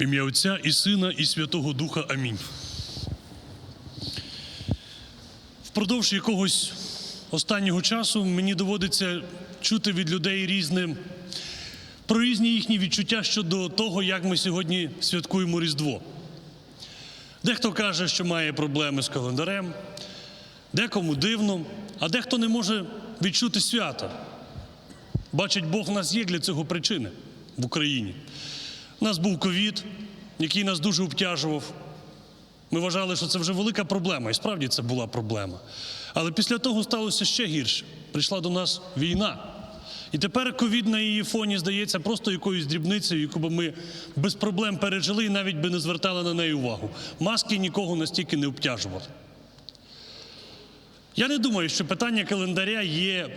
Ім'я Отця і Сина, і Святого Духа. Амінь. Впродовж якогось останнього часу мені доводиться чути від людей різне про різні їхні відчуття щодо того, як ми сьогодні святкуємо Різдво. Дехто каже, що має проблеми з календарем, декому дивно, а дехто не може відчути свята. Бачить Бог, у нас є для цього причини в Україні. У нас був ковід, який нас дуже обтяжував. Ми вважали, що це вже велика проблема, і справді це була проблема. Але після того сталося ще гірше. Прийшла до нас війна. І тепер ковід на її фоні здається просто якоюсь дрібницею, яку би ми без проблем пережили і навіть би не звертали на неї увагу. Маски нікого настільки не обтяжували. Я не думаю, що питання календаря є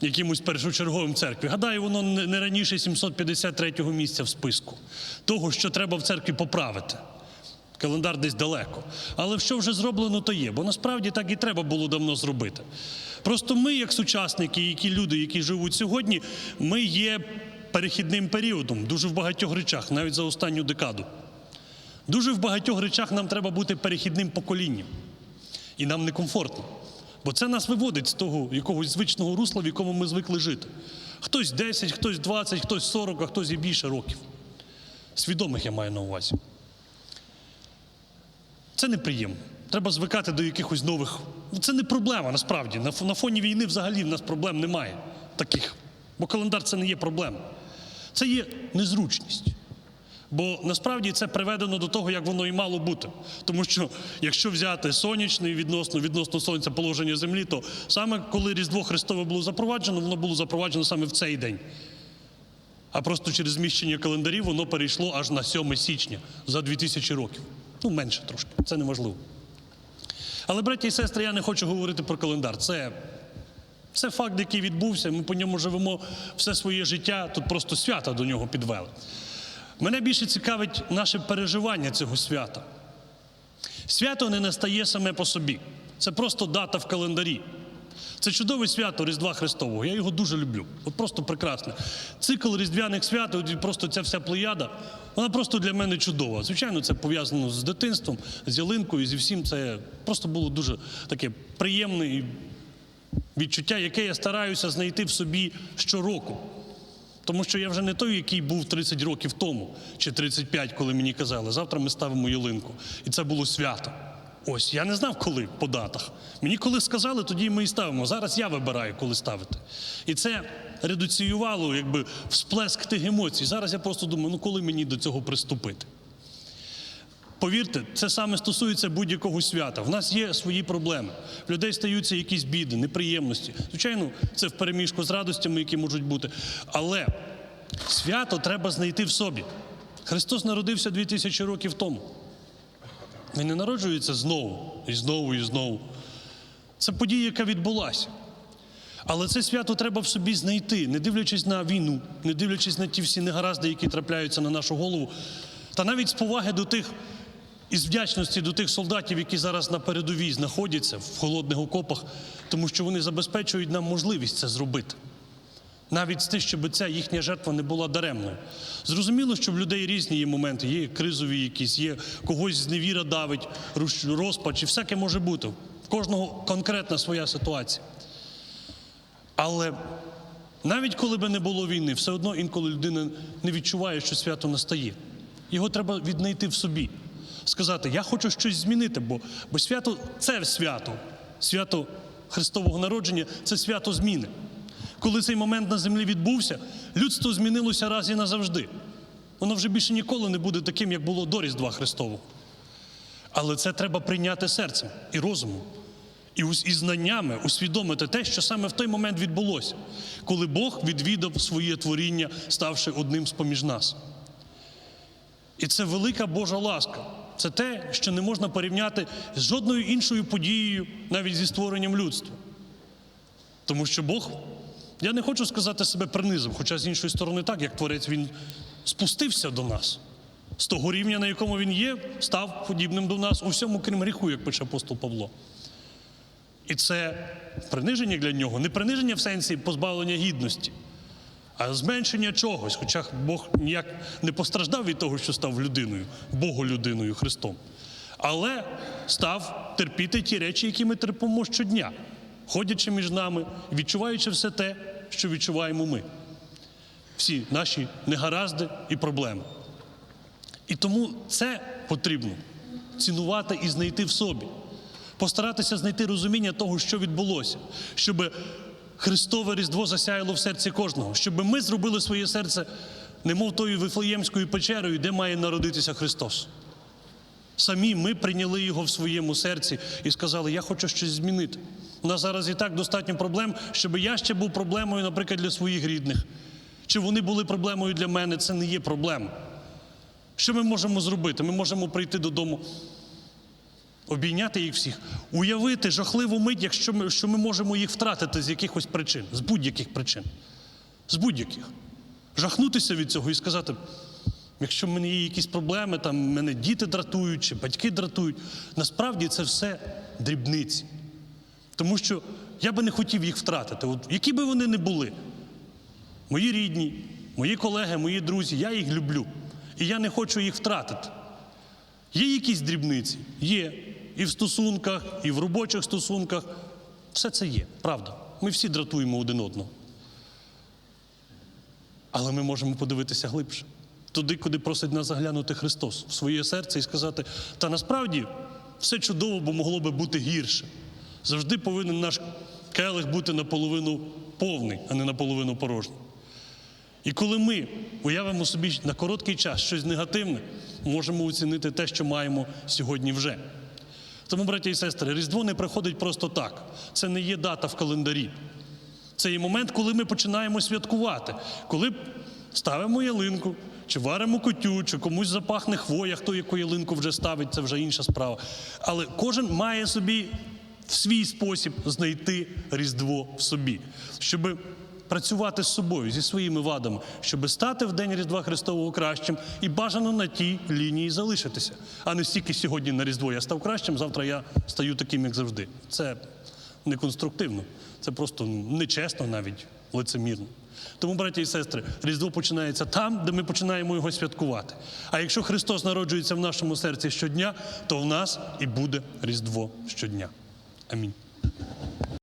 якимось першочерговим церкві. Гадаю, воно не раніше 753-го місця в списку, того, що треба в церкві поправити. Календар десь далеко. Але що вже зроблено, то є, бо насправді так і треба було давно зробити. Просто ми, як сучасники, які люди, які живуть сьогодні, ми є перехідним періодом дуже в багатьох речах, навіть за останню декаду. Дуже в багатьох речах нам треба бути перехідним поколінням. І нам некомфортно. Бо це нас виводить з того якогось звичного русла, в якому ми звикли жити. Хтось 10, хтось 20, хтось 40, а хтось і більше років. Свідомих я маю на увазі. Це неприємно. Треба звикати до якихось нових. Це не проблема насправді. На фоні війни взагалі в нас проблем немає таких. Бо календар це не є проблема. Це є незручність. Бо насправді це приведено до того, як воно і мало бути. Тому що якщо взяти сонячний відносно відносно сонця положення землі, то саме коли Різдво Христове було запроваджено, воно було запроваджено саме в цей день. А просто через зміщення календарів воно перейшло аж на 7 січня за 2000 років. Ну, менше трошки, це неможливо. Але, браті і сестри, я не хочу говорити про календар. Це, це факт, який відбувся. Ми по ньому живемо все своє життя. Тут просто свята до нього підвели. Мене більше цікавить наше переживання цього свята. Свято не настає саме по собі. Це просто дата в календарі. Це чудове свято Різдва Христового. Я його дуже люблю. От просто прекрасне. Цикл різдвяних свят, от просто ця вся плеяда, вона просто для мене чудова. Звичайно, це пов'язано з дитинством, з ялинкою, зі всім. Це просто було дуже таке приємне відчуття, яке я стараюся знайти в собі щороку. Тому що я вже не той, який був 30 років тому, чи 35, коли мені казали, завтра ми ставимо ялинку. І це було свято. Ось, я не знав, коли по датах. Мені коли сказали, тоді ми і ставимо. Зараз я вибираю, коли ставити. І це редуціювало якби всплеск тих емоцій. Зараз я просто думаю, ну коли мені до цього приступити? Повірте, це саме стосується будь-якого свята. В нас є свої проблеми. В людей стаються якісь біди, неприємності. Звичайно, це в переміжку з радостями, які можуть бути. Але свято треба знайти в собі. Христос народився 2000 років тому. Він не народжується знову, і знову, і знову. Це подія, яка відбулася. Але це свято треба в собі знайти, не дивлячись на війну, не дивлячись на ті всі негаразди, які трапляються на нашу голову, та навіть з поваги до тих і з вдячності до тих солдатів, які зараз на передовій знаходяться в холодних окопах, тому що вони забезпечують нам можливість це зробити. Навіть з тим, щоб ця їхня жертва не була даремною. Зрозуміло, що в людей різні є моменти, є кризові якісь, є когось зневіра давить, розпач, і всяке може бути. В кожного конкретна своя ситуація. Але навіть коли би не було війни, все одно інколи людина не відчуває, що свято настає. Його треба віднайти в собі. Сказати, я хочу щось змінити, бо, бо свято це свято. Свято Христового народження це свято зміни. Коли цей момент на землі відбувся, людство змінилося раз і назавжди. Воно вже більше ніколи не буде таким, як було до Різдва Христового. Але це треба прийняти серцем і розумом, і, і знаннями усвідомити те, що саме в той момент відбулося, коли Бог відвідав своє творіння, ставши одним з поміж нас. І це велика Божа ласка. Це те, що не можна порівняти з жодною іншою подією, навіть зі створенням людства. Тому що Бог, я не хочу сказати себе принизив, хоча з іншої сторони, так, як творець, він спустився до нас. З того рівня, на якому він є, став подібним до нас у всьому, крім гріху, як пише апостол Павло. І це приниження для нього, не приниження в сенсі позбавлення гідності, а зменшення чогось. Хоча Бог ніяк не постраждав від того, що став людиною, Богу-людиною Христом. Але став терпіти ті речі, які ми терпимо щодня, ходячи між нами, відчуваючи все те, що відчуваємо ми. Всі наші негаразди і проблеми. І тому це потрібно цінувати і знайти в собі, постаратися знайти розуміння того, що відбулося, щоб Христове Різдво засяяло в серці кожного, щоб ми зробили своє серце, немов тою Вифлеємською печерою, де має народитися Христос. Самі ми прийняли його в своєму серці і сказали, я хочу щось змінити. У нас зараз і так достатньо проблем, щоб я ще був проблемою, наприклад, для своїх рідних. Чи вони були проблемою для мене, це не є проблема. Що ми можемо зробити? Ми можемо прийти додому, обійняти їх всіх, уявити жахливу мить, якщо ми, що ми можемо їх втратити з якихось причин, з будь-яких причин. З будь-яких. Жахнутися від цього і сказати, якщо в мене є якісь проблеми, там мене діти дратують чи батьки дратують, насправді це все дрібниці. Тому що я би не хотів їх втратити, от, які би вони не були. Мої рідні, мої колеги, мої друзі, я їх люблю. І я не хочу їх втратити. Є якісь дрібниці? Є. І в стосунках, і в робочих стосунках. Все це є, правда. Ми всі дратуємо один одного. Але ми можемо подивитися глибше. Туди, куди просить нас заглянути Христос, в своє серце і сказати, та насправді все чудово, бо могло би бути гірше. Завжди повинен наш келих бути наполовину повний, а не наполовину порожній. І коли ми уявимо собі на короткий час щось негативне, можемо оцінити те, що маємо сьогодні вже. Тому, браті і сестри, Різдво не приходить просто так. Це не є дата в календарі. Це є момент, коли ми починаємо святкувати, коли ставимо ялинку, чи варимо кутю, чи комусь запахне хвоя, хто яку ялинку вже ставить, це вже інша справа. Але кожен має собі в свій спосіб знайти Різдво в собі, щоб працювати з собою, зі своїми вадами, щоб стати в день Різдва Христового кращим і бажано на тій лінії залишитися, а не стільки сьогодні на Різдво я став кращим, завтра я стаю таким, як завжди. Це не конструктивно, це просто нечесно навіть лицемірно. Тому, браті і сестри, Різдво починається там, де ми починаємо його святкувати. А якщо Христос народжується в нашому серці щодня, то в нас і буде Різдво щодня. Амінь.